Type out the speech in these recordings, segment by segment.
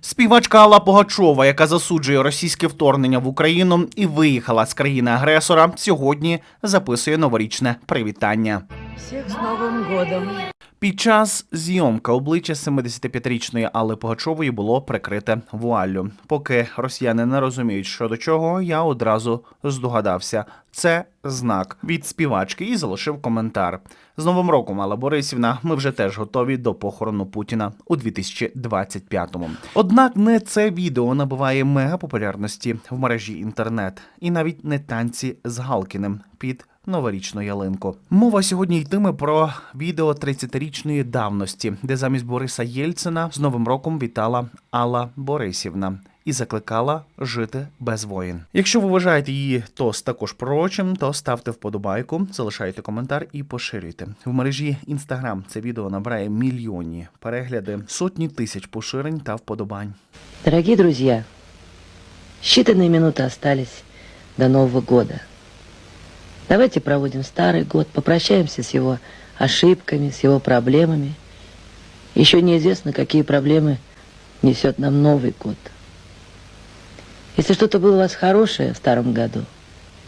Співачка Алла Погачова, яка засуджує російське вторгнення в Україну і виїхала з країни-агресора, сьогодні записує новорічне привітання. Всех с Новым годом! Під час зйомки обличчя 75-річної Алли Погачової було прикрите вуаллю. Поки росіяни не розуміють, що до чого, я одразу здогадався. Це знак від співачки і залишив коментар. З Новим роком, Алла Борисівна, ми вже теж готові до похорону Путіна у 2025-му. Однак не це відео набуває мегапопулярності в мережі інтернет, і навіть не танці з Галкіним під новорічну ялинку. Мова сьогодні йтиме про відео 30-річної давності, де замість Бориса Єльцина з Новим роком вітала Алла Борисівна І закликала жити без воїн. Якщо ви вважаєте її тост також пророчим, то ставте вподобайку, залишайте коментар і поширюйте. В мережі Instagram це відео набирає мільйонні перегляди, сотні тисяч поширень та вподобань. Дорогие друзья, считанные минуты остались до Нового года. Давайте проводим старый год, попрощаемся с его ошибками, с его проблемами. Еще неизвестно, какие проблемы несет нам Новый год. Если что-то было у вас хорошее в старом году,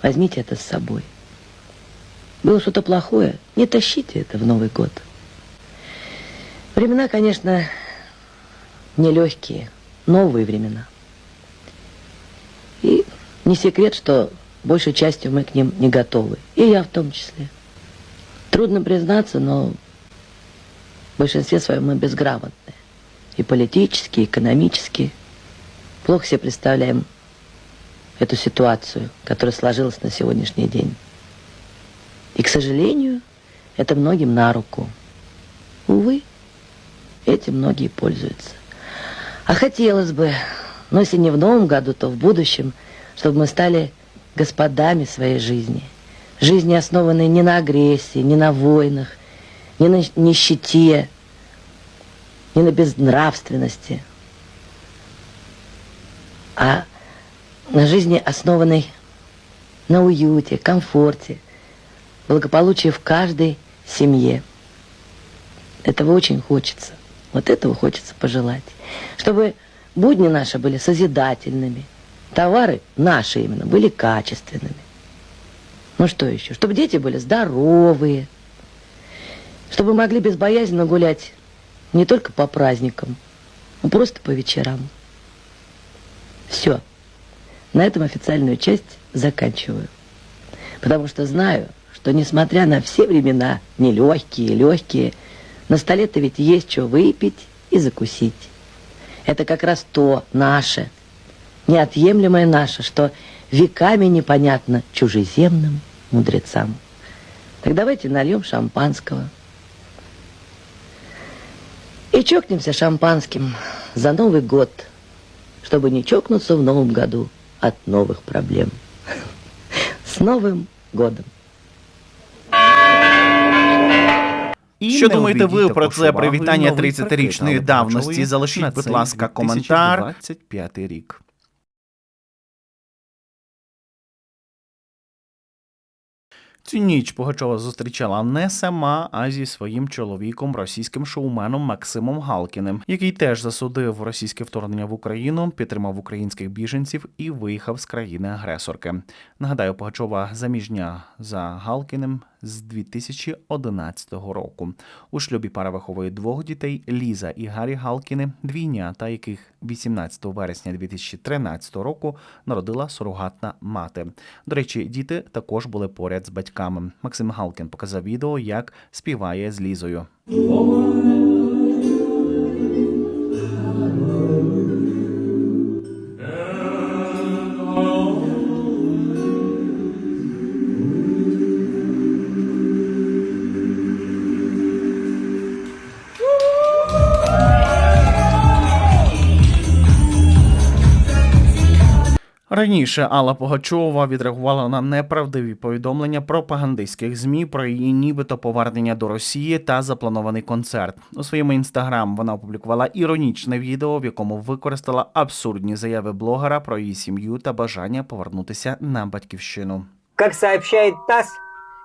возьмите это с собой. Было что-то плохое, не тащите это в Новый год. Времена, конечно, нелегкие, новые времена. И не секрет, что большей частью мы к ним не готовы. И я в том числе. Трудно признаться, но в большинстве своем мы безграмотные. И политически, и экономически. Плохо себе представляем эту ситуацию, которая сложилась на сегодняшний день. И, к сожалению, это многим на руку. Увы, этим многие пользуются. А хотелось бы, но если не в новом году, то в будущем, чтобы мы стали господами своей жизни. Жизни, основанной не на агрессии, не на войнах, не на нищете, не на безнравственности, а на жизни, основанной на уюте, комфорте, благополучии в каждой семье. Этого очень хочется. Вот этого хочется пожелать. Чтобы будни наши были созидательными, товары наши именно были качественными. Ну что еще? Чтобы дети были здоровые, чтобы могли безбоязненно гулять не только по праздникам, но просто по вечерам. Все. На этом официальную часть заканчиваю. Потому что знаю, что несмотря на все времена, нелегкие, легкие, на столе-то ведь есть что выпить и закусить. Это как раз то наше, неотъемлемое наше, что веками непонятно чужеземным мудрецам. Так давайте нальем шампанского. И чокнемся шампанским за Новый год, чтобы не чокнуться в Новом году от новых проблем. С Новым годом! І що думаєте ви про це привітання 30-річної давності? Залишіть, будь ласка, коментар. 25 рік. Цю ніч Пугачова зустрічала не сама, а зі своїм чоловіком, російським шоуменом Максимом Галкіним, який теж засудив російське вторгнення в Україну, підтримав українських біженців і виїхав з країни-агресорки. Нагадаю, Пугачова заміжня за Галкіним з 2011 року. У шлюбі пара виховує двох дітей Ліза і Гаррі Галкіни, двійнята, яких 18 вересня 2013 року народила сурогатна мати. До речі, діти також були поряд з батьками. Максим Галкін показав відео, як співає з Лізою. Раніше Алла Пугачова відреагувала на неправдиві повідомлення пропагандистських змі про її нібито повернення до Росії та запланований концерт. У своєму інстаграм вона опублікувала іронічне відео, в якому використала абсурдні заяви блогера про її сім'ю та бажання повернутися на батьківщину. Как сообщает ТАСС,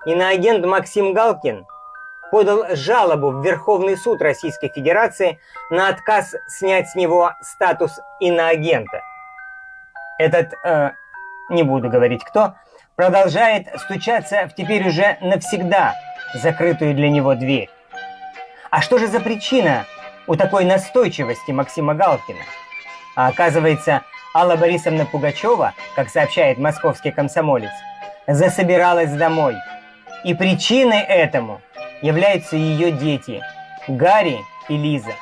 иноагент Максим Галкин подал жалобу в Верховный суд Российской Федерации на отказ снять с него статус иноагента. Этот, э, не буду говорить кто, продолжает стучаться в теперь уже навсегда закрытую для него дверь. А что же за причина у такой настойчивости Максима Галкина? А оказывается, Алла Борисовна Пугачева, как сообщает московский комсомолец, засобиралась домой. И причиной этому являются ее дети Гарри и Лиза.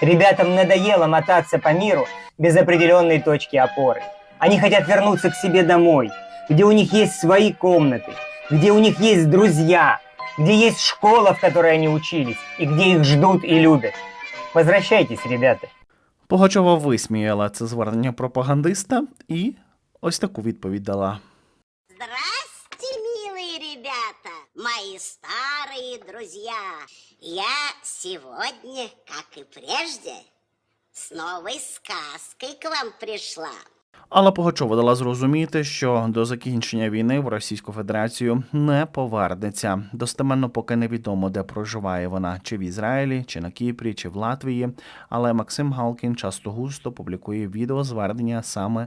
Ребятам надоело мотаться по миру без определенной точки опоры. Они хотят вернуться к себе домой, где у них есть свои комнаты, где у них есть друзья, где есть школа, в которой они учились, и где их ждут и любят. Возвращайтесь, ребята. Пугачова висміяла це звернення пропагандиста і ось таку відповідь дала. Здрасте, милые ребята, мои старые друзья. Я сегодня, как и прежде, с новой сказкой к вам пришла. Алла Пугачова дала зрозуміти, що до закінчення війни в Російську Федерацію не повернеться. Достеменно поки невідомо, де проживає вона, чи в Ізраїлі, чи на Кіпрі, чи в Латвії. Але Максим Галкін часто густо публікує відеозвернення саме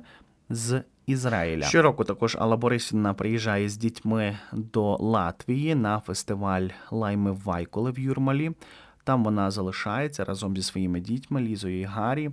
з Ізраїля. Щороку також Алла Борисівна приїжджає з дітьми до Латвії на фестиваль Лайми Вайколи в Юрмалі. Там вона залишається разом зі своїми дітьми Лізою і Гаррі.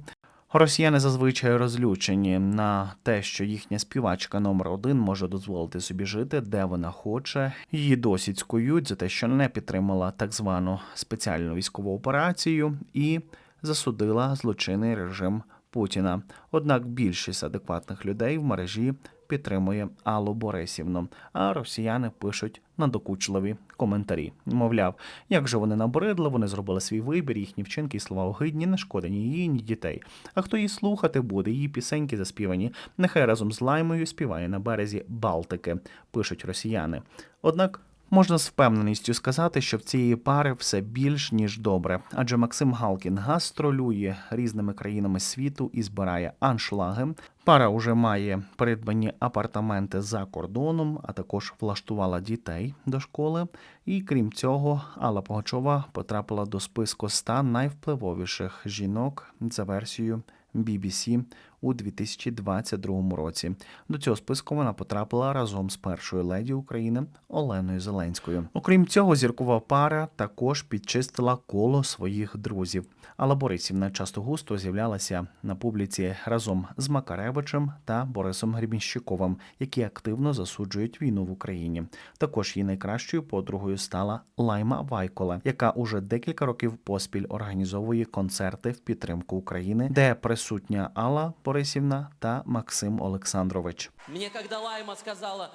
Росіяни зазвичай розлючені на те, що їхня співачка номер один може дозволити собі жити, де вона хоче. Її досі цькують за те, що не підтримала так звану спеціальну військову операцію і засудила злочинний режим Путіна. Однак більшість адекватних людей в мережі підтримує Аллу Борисівну, а росіяни пишуть надокучливі коментарі. Мовляв, як же вони набридли, вони зробили свій вибір, їхні вчинки і слова огидні, не шкода ні її, ні дітей. А хто її слухати буде, її пісеньки заспівані, нехай разом з лаймою співає на березі Балтики, пишуть росіяни. Однак Можна з впевненістю сказати, що в цієї пари все більш ніж добре, адже Максим Галкін гастролює різними країнами світу і збирає аншлаги. Пара уже має придбані апартаменти за кордоном, а також влаштувала дітей до школи. І крім цього, Алла Пугачова потрапила до списку 100 найвпливовіших жінок за версією BBC у 2022 році. До цього списку вона потрапила разом з першою леді України Оленою Зеленською. Окрім цього, зіркова пара також підчистила коло своїх друзів. Алла Борисівна часто густо з'являлася на публіці разом з Макаревичем та Борисом Гребінщиковим, які активно засуджують війну в Україні. Також її найкращою подругою стала Лайма Вайкола, яка уже декілька років поспіль організовує концерти в підтримку України, де присутня Алла Борисівна та Максим Олександрович. Мне когда Лайма сказала,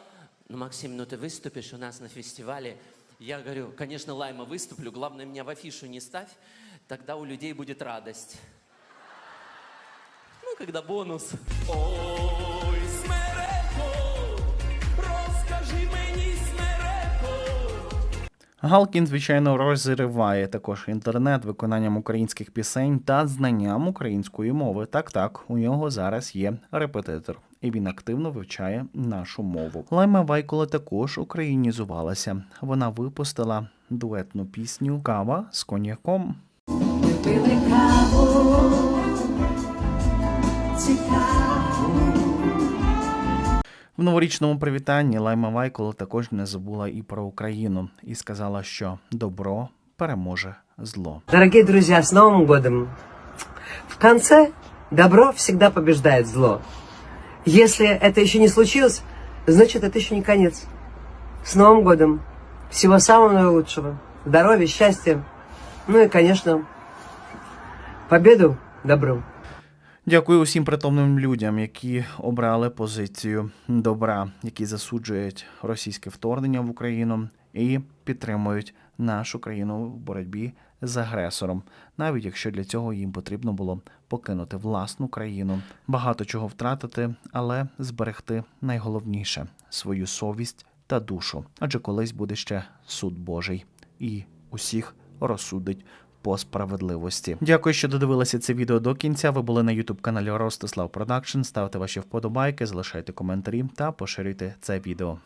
ну, Максим, ну ты выступишь у нас на фестивале, я говорю, конечно, Лайма выступлю, главное, меня в афишу не ставь, тогда у людей будет радость. Ну, когда бонус. Ой, Галкін, звичайно, розриває також інтернет виконанням українських пісень та знанням української мови. Так, так, у нього зараз є репетитор, і він активно вивчає нашу мову. Лайма Вайкола також українізувалася. Вона випустила дуетну пісню Кава з коньяком. Пили каву цікаву. В новорічному привітанні Лайма Вайкола також не забула і про Україну і сказала, що добро переможе зло. Дорогие друзья, с Новым годом! В конце добро всегда побеждает зло. Если это еще не случилось, значит это еще не конец. С Новым годом! Всего самого наилучшего. Здоровья, счастья. Ну и, конечно, победу добру. Дякую усім притомним людям, які обрали позицію добра, які засуджують російське вторгнення в Україну і підтримують нашу країну в боротьбі з агресором, навіть якщо для цього їм потрібно було покинути власну країну, багато чого втратити, але зберегти найголовніше свою совість та душу. Адже колись буде ще суд Божий і усіх розсудить по справедливості. Дякую, що додивилися це відео до кінця. Ви були на youtube каналі Ростислав Продакшн. Ставте ваші вподобайки, залишайте коментарі та поширюйте це відео.